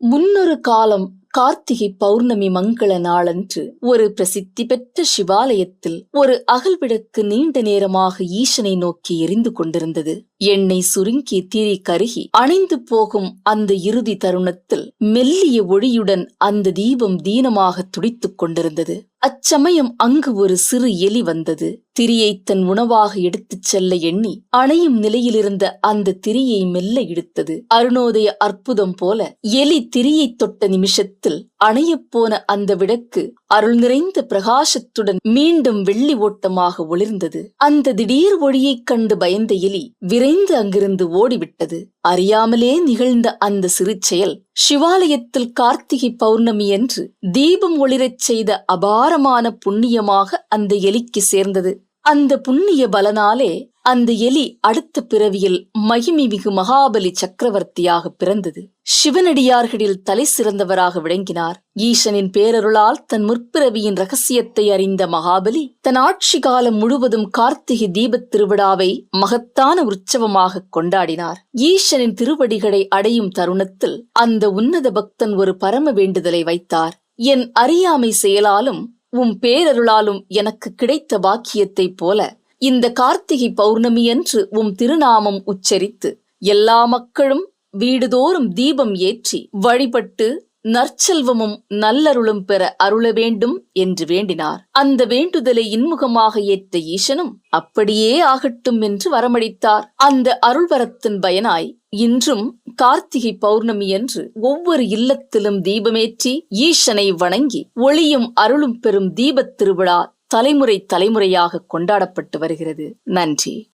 முன்னொரு காலம் கார்த்திகை பௌர்ணமி மங்கள நாளன்று ஒரு பிரசித்தி பெற்ற சிவாலயத்தில் ஒரு அகல்விளக்கு நீண்ட நேரமாக ஈசனை நோக்கி எரிந்து கொண்டிருந்தது. எண்ணெய் சுருங்கி தீரி கருகி அணைந்து போகும் அந்த இறுதி தருணத்தில் மெல்லிய ஒளியுடன் அந்த தீபம் தீனமாக துடித்துக் கொண்டிருந்தது. அச்சமயம் அங்கு ஒரு சிறு எலி வந்தது. திரியை தன் உணவாக எடுத்துச் செல்ல எண்ணி அணையும் நிலையிலிருந்த அந்த திரியை மெல்ல இழுத்தது. அருணோதய அற்புதம் போல எலி திரியை தொட்ட நிமிஷத்தில் அணையப் போன அந்த விளக்கு அருள் நிறைந்த பிரகாசத்துடன் மீண்டும் வெள்ளி ஓட்டமாக ஒளிர்ந்தது. அந்த திடீர் ஒளியைக் கண்டு பயந்த எலி விரைந்து அங்கிருந்து ஓடிவிட்டது. அறியாமலே நிகழ்ந்த அந்த சிறு செயல் சிவாலயத்தில் கார்த்திகை பௌர்ணமி என்று தீபம் ஒளிரச் செய்த அபாரமான புண்ணியமாக அந்த எலிக்கு சேர்ந்தது. அந்த புண்ணிய பலனாலே அந்த எலி அடுத்த பிறவியில் மகிமை மிகு மகாபலி சக்கரவர்த்தியாக பிறந்தது. சிவனடியார்களில் தலை சிறந்தவராக விளங்கினார். ஈசனின் பேரருளால் தன் முற்பிறவியின் ரகசியத்தை அறிந்த மகாபலி தன் ஆட்சி காலம் முழுவதும் கார்த்திகை தீபத் திருவிழாவை மகத்தான உற்சவமாக கொண்டாடினார். ஈசனின் திருவடிகளை அடையும் தருணத்தில் அந்த உன்னத பக்தன் ஒரு பரம வேண்டுதலை வைத்தார். என் அறியாமை செயலாலும் உம் பேரருளாலும் எனக்கு கிடைத்த பாக்கியத்தைப் போல இந்த கார்த்திகை பௌர்ணமியன்று உம் திருநாமம் உச்சரித்து எல்லா மக்களும் வீடுதோறும் தீபம் ஏற்றி வழிபட்டு நற்செல்வமும் நல்லருளும் பெற அருள வேண்டும் என்று வேண்டினார். அந்த வேண்டுதலை இன்முகமாக ஏற்ற ஈசனும் அப்படியே ஆகட்டும் என்று வரமளித்தார் அந்த அருள்வரத்தின் பயனாய் இன்றும் கார்த்திகை பௌர்ணமி என்று ஒவ்வொரு இல்லத்திலும் தீபமேற்றி ஈசனை வணங்கி ஒளியும் அருளும் பெறும் தீபத் திருவிழா தலைமுறை தலைமுறையாக கொண்டாடப்பட்டு வருகிறது. நன்றி.